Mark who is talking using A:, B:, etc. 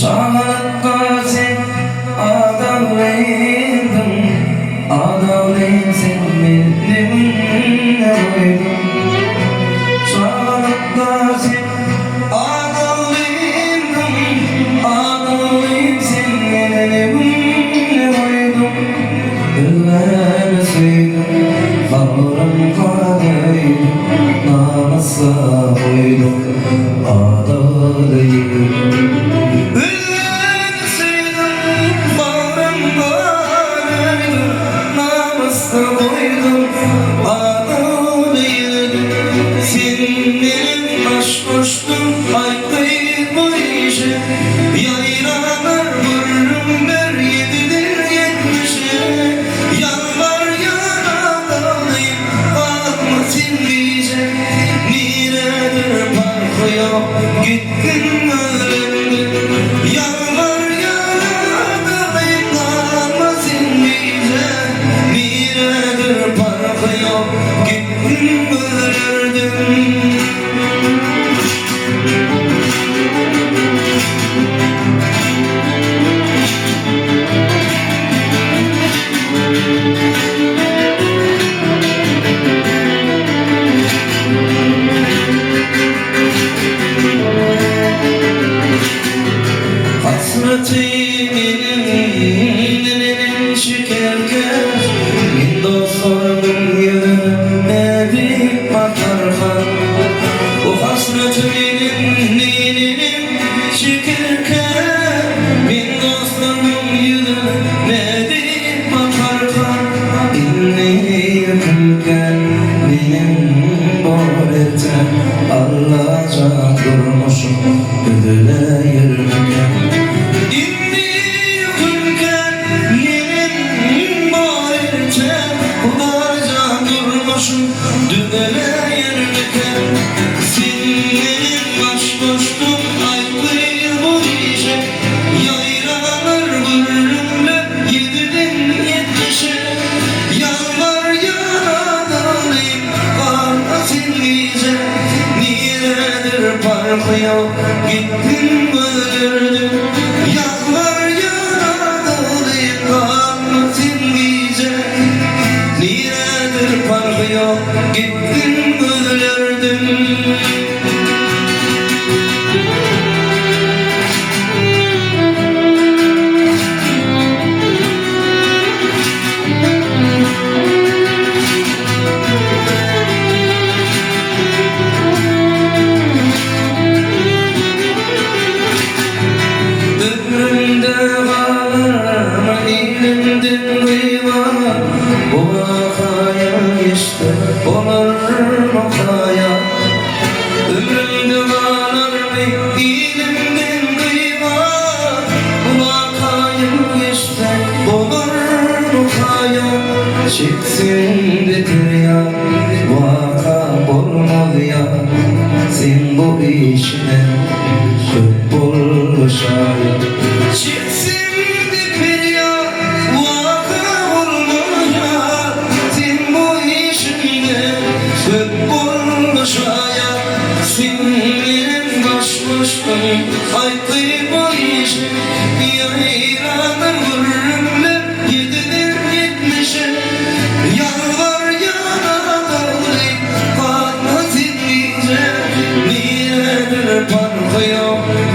A: Çağlatta sen adamlıydın Adamlıyım sen benim. Uydun Çağlatta sen adamlıydın Adamlıyım sen benim. Üllerine süydüm Bağrım karadaydım Namasa uydum Adalıyım Senin benim aşk koştum elinin şekerken Bin dostlarımın yüzüne bir bakarken O hasretimin elinin şekerken Bin dostlarımın yüzüne bir bakarken İnni yakınken benim boğletem Allah'a durmuşum ödüle durmuşum ödüle yürürken Senin baş koştum aykırı bu işe Yaylanır vırrımla yedidin yetmişe. Yalvar yanadayım Karna sindice Niredir farkı yok Gittin öldürdün öldürdün Ömrümde var elimden Çıksın de ya Vaka olmadı ya. Sen bu işine Köp olmadı ya. Sen benim baş başım Haykı Oil.